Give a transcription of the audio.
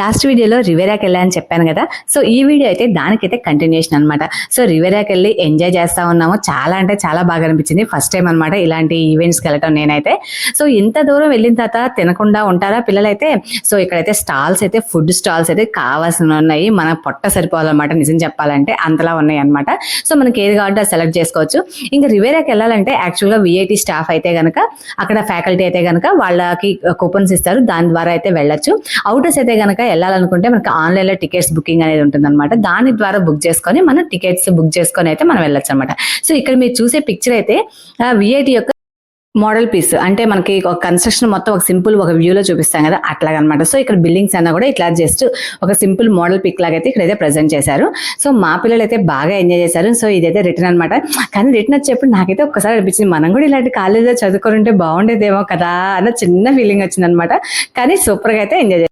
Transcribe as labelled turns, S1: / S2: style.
S1: Last వీడియోలో రివేరాకి వెళ్ళాలని చెప్పాను కదా. సో ఈ వీడియో అయితే దానికైతే కంటిన్యూషన్ అనమాట సో రివేరాకి వెళ్ళి ఎంజాయ్ చేస్తా ఉన్నాము. చాలా అంటే చాలా బాగా అనిపించింది. ఫస్ట్ టైం అనమాట ఇలాంటి ఈవెంట్స్కి వెళ్ళటం నేనైతే. సో ఇంత దూరం వెళ్ళిన తర్వాత తినకుండా ఉంటారా పిల్లలైతే? సో ఇక్కడైతే స్టాల్స్ అయితే ఫుడ్ స్టాల్స్ అయితే కావాల్సిన ఉన్నాయి. మన పొట్ట సరిపోవాలన్నమాట. నిజం చెప్పాలంటే అంతలా ఉన్నాయి అనమాట సో మనకి ఏది కావాలంటే అది సెలెక్ట్ చేసుకోవచ్చు. ఇంకా రివేరాకి వెళ్ళాలంటే యాక్చువల్గా విఐటి స్టాఫ్ అయితే గనక అక్కడ ఫ్యాకల్టీ అయితే గనక వాళ్ళకి కూపన్స్ ఇస్తారు. దాని ద్వారా అయితే వెళ్ళొచ్చు. అవుటర్స్ అయితే కనుక వెళ్ళాలనుకుంటే మనకి ఆన్లైన్లో టికెట్స్ బుకింగ్ అనేది ఉంటుంది అనమాట దాని ద్వారా బుక్ చేసుకొని మనం టికెట్స్ బుక్ చేసుకొని అయితే మనం వెళ్ళొచ్చు అనమాట సో ఇక్కడ మీరు చూసే పిక్చర్ అయితే విఐటి యొక్క మోడల్ పీస్ అంటే మనకి ఒక కన్స్ట్రక్షన్ మొత్తం ఒక సింపుల్ ఒక వ్యూలో చూపిస్తాం కదా అట్లాగనమాట. సో ఇక్కడ బిల్డింగ్స్ అన్న కూడా ఇట్లా జస్ట్ ఒక సింపుల్ మోడల్ పిక్ లాగా అయితే ఇక్కడైతే ప్రజెంట్ చేశారు. సో మా పిల్లలు అయితే బాగా ఎంజాయ్ చేశారు. సో ఇదైతే రిటర్న్ అనమాట కానీ రిటర్న్ వచ్చేప్పుడు నాకైతే ఒక్కసారి అనిపించింది మనం కూడా ఇలాంటి కాలేజీలో చదువుకొని ఉంటే బాగుండేదేమో కదా అన్న చిన్న ఫీలింగ్ వచ్చింది అనమాట కానీ సూపర్గా అయితే ఎంజాయ్